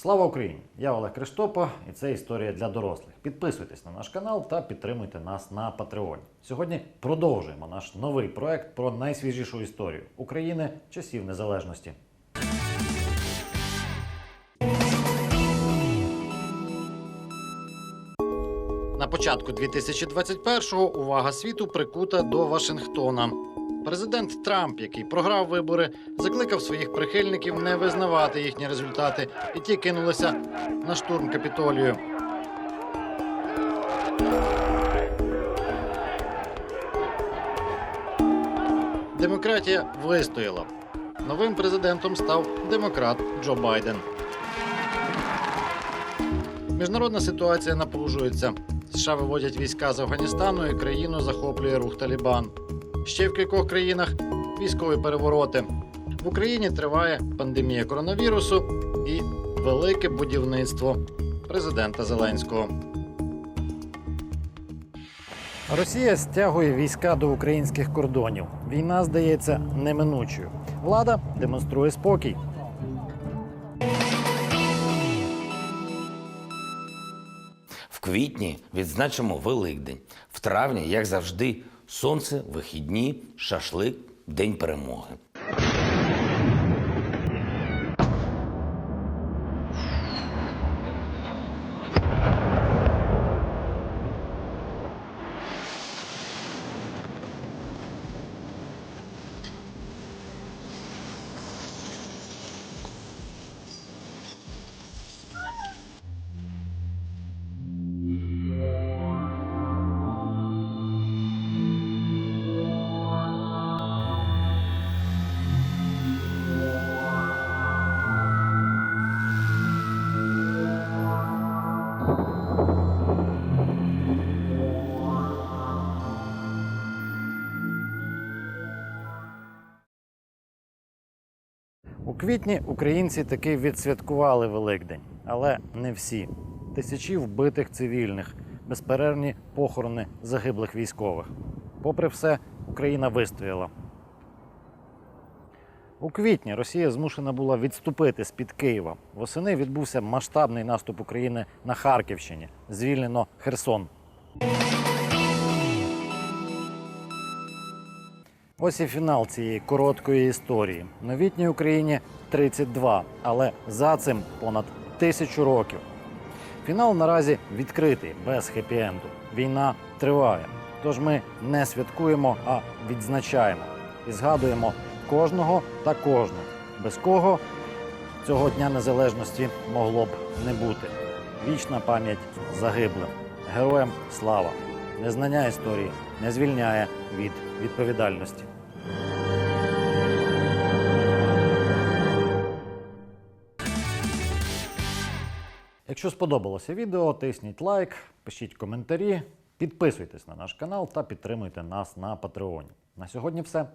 Слава Україні! Я Олег Криштопа, і це історія для дорослих. Підписуйтесь на наш канал та підтримуйте нас на Патреоні. Сьогодні продовжуємо наш новий проект про найсвіжішу історію України часів незалежності. На початку 2021-го увага світу прикута до Вашингтона. Президент Трамп, який програв вибори, закликав своїх прихильників не визнавати їхні результати, і ті кинулися на штурм капітолію. Демократія вистояла. Новим президентом став демократ Джо Байден. Міжнародна ситуація напружується. США виводять війська з Афганістану і країну захоплює рух Талібан. Ще в кількох країнах військові перевороти. В Україні триває пандемія коронавірусу і велике будівництво президента Зеленського. Росія стягує війська до українських кордонів. Війна здається неминучою. Влада демонструє спокій. В квітні відзначимо Великдень. В травні, як завжди, сонце, вихідні, шашлик, день перемоги. У квітні українці таки відсвяткували Великдень, але не всі. Тисячі вбитих цивільних, безперервні похорони загиблих військових. Попри все, Україна вистояла. У квітні Росія змушена була відступити з-під Києва. Восени відбувся масштабний наступ України на Харківщині. Звільнено Херсон. Ось і фінал цієї короткої історії. Новітній Україні 32, але за цим понад тисячу років. Фінал наразі відкритий, без хеппі-енду. Війна триває. Тож ми не святкуємо, а відзначаємо і згадуємо кожного та кожну, без кого цього дня незалежності могло б не бути. Вічна пам'ять загиблим. Героям слава! Незнання історії не звільняє від відповідальності. Якщо сподобалося відео, тисніть лайк, пишіть коментарі, підписуйтесь на наш канал та підтримуйте нас на Патреоні. На сьогодні все.